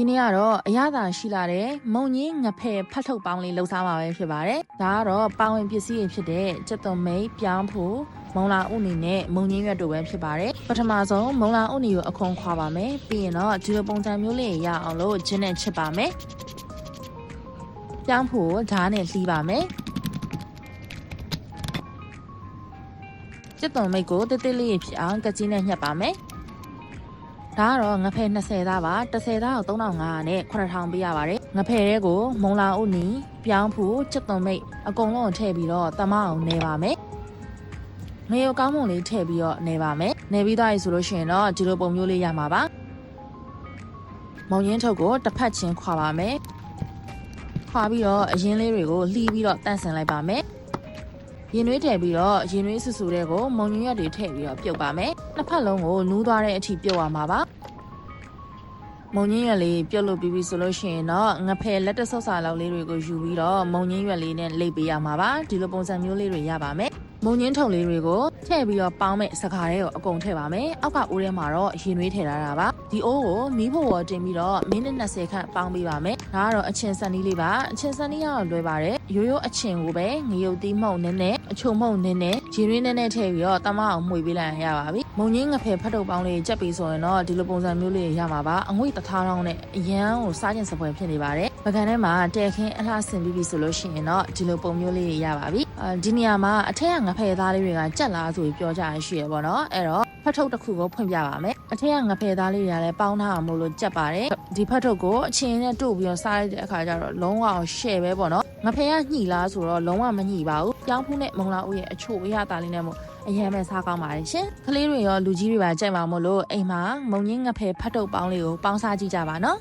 ဒီနေ့ကတော့အရသာရှိလာတဲ့မုံကြီးငဖယ်ဖတ်ထုတ်ပေါင်းလေးလှူစားမှာပဲဖြစ်ပါတယ်ဒါကတော့ပါဝင်ပစ္စည်းတွေဖြစ်တဲ့စက်သွန်မိတ်ပြောင်းဖို့မုံလာဥနီနဲ့မုံကြီးရွက်တို့ပဲဖြစ်ပါတယ်ပထမဆုံးမုံလာဥနီကိုအခွန်ခွာပါမယ်ပြီးရင်တော့ဒီလိုပုံစံမျိုးလေးရအောင်လို့ဂျင်းနဲ့ချစ်ပါမယ်ပြောင်းဖို့ဓာတ်နဲ့လှီးပါမယ်စက်သွန်မိတ်ကိုတိတိလေးဖြစ်အောင်ကကြီးနဲ့ညှက်ပါမယ် ဒါကတော့ငဖဲ20သားပါ10သားကို3500နဲ့9000ပေးရပါတယ်ငဖဲတဲကိုမုံလာဥနီပြောင်းဖူစက်သွန်မိတ်အကုန်လုံးကိုထည့်ပြီးတော့တမအောင်နေပါမယ်ငရုတ်ကောင်းမုံလေးထည့်ပြီးတော့နေပါမယ်နေပြီးသားပြီဆိုလို့ရှိရင်တော့ဒီလိုပုံမျိုးလေးရမှာပါမုံရင်းထုတ်ကိုတစ်ဖက်ချင်းခွာပါမယ်ခွာပြီးတော့အရင်လေးတွေကိုလှီးပြီးတော့တန့်စင်လိုက်ပါမယ် ရင်နွေးထည့်ပြီးတော့ရင်နွေးဆူဆူတဲ့ကိုမုံညွန့်ရက်တွေထည့်ပြီးတော့ပြုတ်ပါမယ်နှစ်ဖက်လုံးကိုနူးသွားတဲ့အထိပြုတ်ရမှာပါမုံငင်းရွက်လေးပြုတ်လို့ပြီးပြီဆိုလို့ရှိရင်တော့ငဖယ်လက်တဆော့စာလောက်လေးတွေကိုယူပြီးတော့မုံငင်းရွက်လေးနဲ့လိပ်ပေးရမှာပါဒီလိုပုံစံမျိုးလေးတွေရပါမယ်မုံငင်းထုံလေးတွေကိုထည့်ပြီးတော့ပေါင်းမဲ့စကားတွေကိုအကုန်ထည့်ပါမယ်အောက်ကအိုးထဲမှာတော့ရေနွေးထည့်ထားတာပါ ဒီအိုးကိုမီးဖို့ဝတင်ပြီးတော့မိနစ်20ခန့်ပေါင်းပေးပါမယ်ဒါကတော့အချင်စံနည်းလေးပါအချင်စံနည်းကတော့လွယ်ပါတယ်ရိုးရိုးအချင်ကိုပဲငရုတ်သီးမှုန့်နည်းနည်းအချုံမှုန့်နည်းနည်းရေနွေးနည်းနည်းထည့်ပြီးတော့တမအောင်မှွေပေးလိုက်ရင်ရပါပြီမုံငင်းငဖယ်ဖတ်တုပ်ပေါင်းလေးကြက်ပြီးဆိုရင်တော့ဒီလိုပုံစံမျိုးလေးရမှာပါအငွေ့တစ်ထားတောင်းနဲ့အရန်ကိုစားကျင်စပွဲဖြစ်နေပါတယ်ပကံထဲမှာတဲခင်းအလှဆင်ပြီးပြီဆိုလို့ရှိရင်တော့ဒီလိုပုံမျိုးလေးရပါပြီအဲဒီနေရာမှာအထက်ကငဖယ်သားလေးတွေကကြက်လားဆိုပြီးပြောကြရရှိရပေါ့နော်အဲ့တော့ဖ တ်ထုတ်တစ်ခုကိုဖွင့်ပြပါမယ်အထက်ကငဖယ်သားလေးတွေကလည်းပေါင်းထားအောင်မို့လို့ကြက်ပါတယ်ဒီဖတ်ထုတ်ကိုအချင်းနဲ့တို့ပြီးတော့စားလိုက်တဲ့အခါကျတော့လုံးဝရှယ်ပဲပေါ့နော်ငဖယ်ကညှိလားဆိုတော့လုံးဝမညှိပါဘူးပြောင်းဖူးနဲ့မုံလာဦးရဲ့အချို့အရသာလေးနဲ့မို့အရင်ပဲစားကောင်းပါတယ်ရှင်ကလေးတွေရောလူကြီးတွေပါကြိုက်မှာမို့လို့အိမ်မှာမုံငင်းငဖယ်ဖတ်ထုတ်ပေါင်းလေးကိုပေါင်းစားကြည့်ကြပါနော်